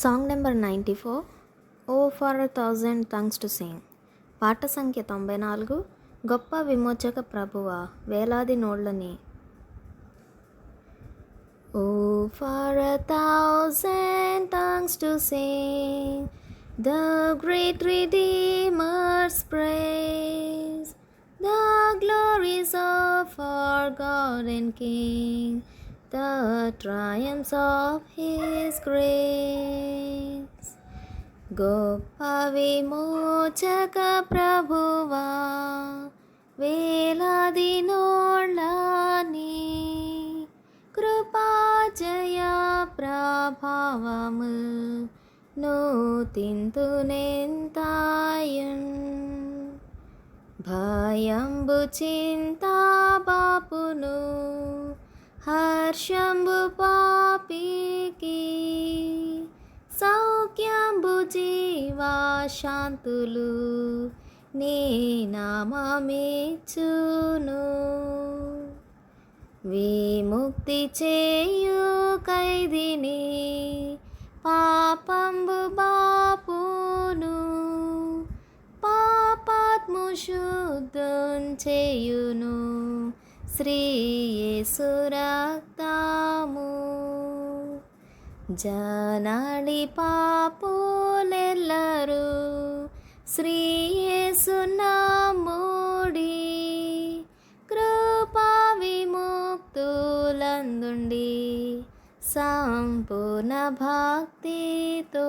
Song number ninety four. O for thousand tongues to sing. పాట సంఖ్య తొంభై నాలుగు. గొప్ప విమోచక ప్రభువ వేలాది నోళ్ళని O for thousand tongues to sing. The great redeemer's praise. The glories of our God and king. The triumphs of his great గొప్ప విమోచక ప్రభువా వేలాది నోళ్ళని కృపాజయ ప్రభావము నూతింతునెంతాయన్ భయంబు చింతా బాపును హర్షంబు పాపికి సౌఖ్యంబు జీవా శాంతులు నీ విముక్తి చేయు ఖైదిని పాపంబు బాపును. పాపాత్ము శుద్ధం చేయును శ్రీయేసు యేసురక్తము జనాడి పాపులెల్లరు శ్రీ యేసునాముడి కృపా విముక్తులందుండి సంపూర్ణ భక్తితో.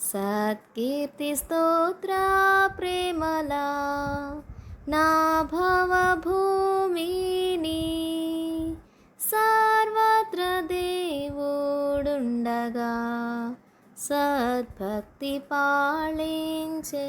సత్కీర్తి స్తోత్ర ప్రేమలా నా భవభూమిని സദ്ഭക്തി പാളിഞ്ചേ.